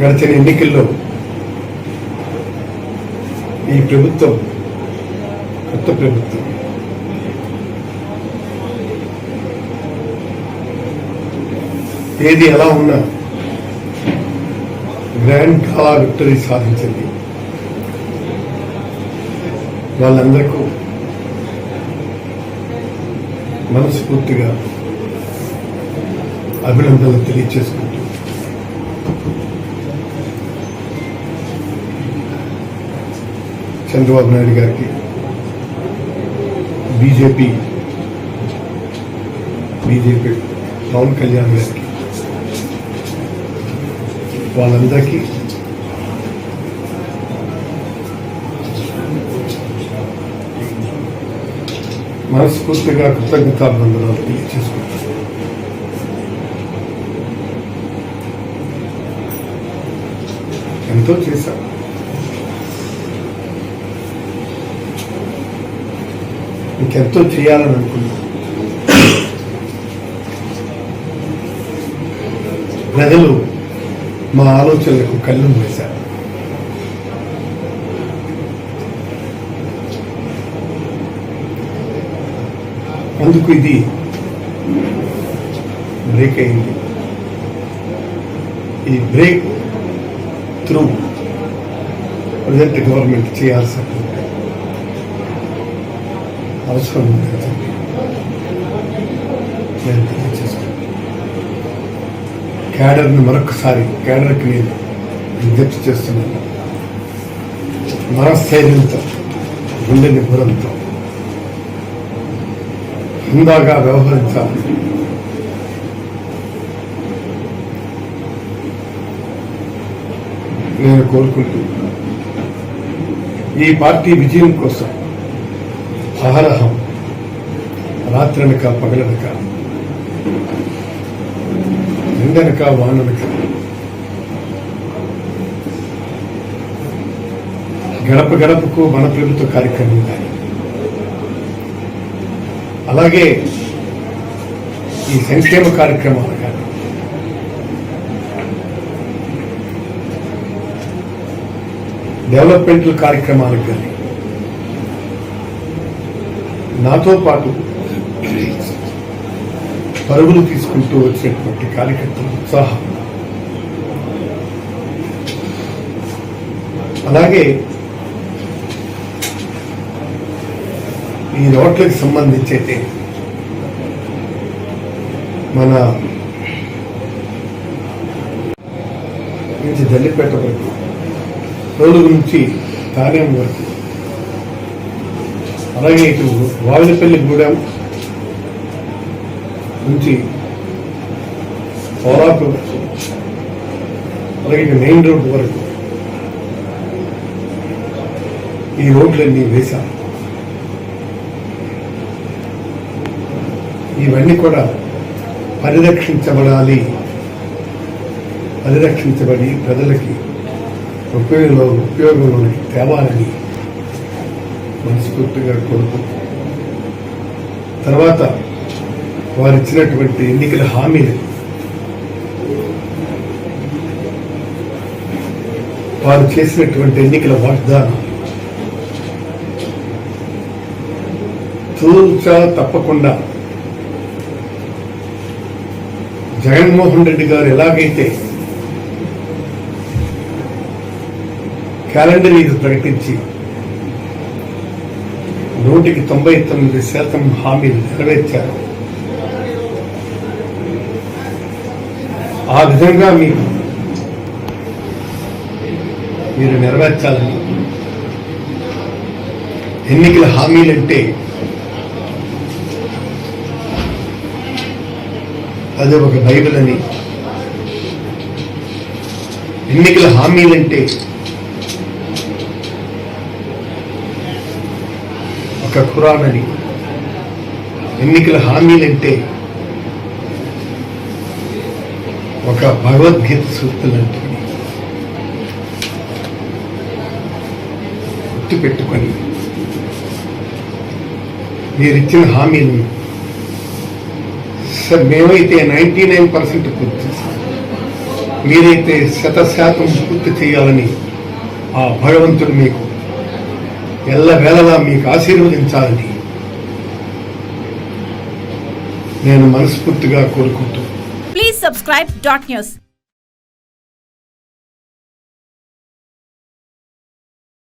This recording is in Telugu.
గడిచిన ఎన్నికల్లో ఈ ప్రభుత్వం కొత్త ప్రభుత్వం. ఏది ఎలా ఉన్నా గ్రాండ్ కాలా విక్టరీ సాధించింది వాళ్ళందరికీ మనస్ఫూర్తిగా అభినందనలు తెలియచేసుకుంటూ చంద్రబాబు నాయుడు గారికి బీజేపీ బీజేపీ పవన్ కళ్యాణ్ గారికి వాళ్ళందరికీ మనస్ఫూర్తిగా కృతజ్ఞతాభివందనాలు తెలియజేసుకుంటాను ఎంతో చేశాం ఇంకెంతో చేయాలని అనుకున్నాను ప్రజలు మా ఆలోచనలకు కళ్ళు వేశారు అందుకు ఇది బ్రేక్ అయింది. ఈ బ్రేక్ త్రూ ప్రజెంట్ గవర్నమెంట్ చేయాల్సిన అవసరం ఉంది కదా. నేను తెలియజేస్తున్నాను క్యాడర్ని మరొకసారి క్యాడర్కి నేను విజ్ఞప్తి చేస్తున్నాను. మనస్థైర్యంతో గుండె నిపుణంతో హుందాగా వ్యవహరించాలి. నేను కోరుకుంటూ ఈ పార్టీ విజయం కోసం అహరహం రాత్రనక పగలనక. ఎండనక వాననక. గడప గడపకు మన ప్రభుత్వ కార్యక్రమం కానీ. అలాగే ఈ సంక్షేమ కార్యక్రమాలు కానీ. డెవలప్మెంటల్ కార్యక్రమాలకు కానీ. నాతో పాటు పరుగులు తీసుకుంటూ వచ్చినటువంటి కార్యకర్తల ఉత్సాహం. అలాగే ఈ రోడ్లకు సంబంధించి అయితే మన నుంచి జల్లిపేట వరకు రోడ్డు నుంచి తానేం వరకు అలాగే ఇటు వావినపల్లి గూడెం నుంచి పోలాపు అలాగే ఇటు మెయిన్ రోడ్ వరకు ఈ రోడ్లన్నీ వేశాం. ఇవన్నీ కూడా పరిరక్షించబడాలి. పరిరక్షించబడి ప్రజలకి ఉపయోగంలో ఉపయోగంలోకి తేవాలని మనస్ఫూర్తిగా కోరుకుంటున్నాను తర్వాత వారు ఇచ్చినటువంటి ఎన్నికల హామీలు వారు చేసినటువంటి ఎన్నికల వాగ్దానం. తూచా తప్పకుండా జగన్మోహన్ రెడ్డి గారు ఎలాగైతే క్యాలెండర్ ఇది ప్రకటించి నూటికి తొంభై తొమ్మిది శాతం హామీలు నెరవేర్చారు. ఆ విధంగా మీకు మీరు నెరవేర్చాలని ఎన్నికల హామీలంటే అది ఒక బైబిల్ అని. ఎన్నికల హామీలంటే ఒక్క ఖురాన్ అని ఎన్నికల హామీలంటే ఒక భగవద్గీత సూక్తులంటే గుర్తు పెట్టుకొని మీరిచ్చిన హామీలను సార్ మేమైతే నైంటీ నైన్ పర్సెంట్ పూర్తి మీరైతే శత శాతం పూర్తి చేయాలని ఆ భగవంతుడు మీకు ఎల్లవేళలా మీకు ఆశీర్వదించాలని నేను మనస్ఫూర్తిగా కోరుకుంటూ. Please subscribe dot news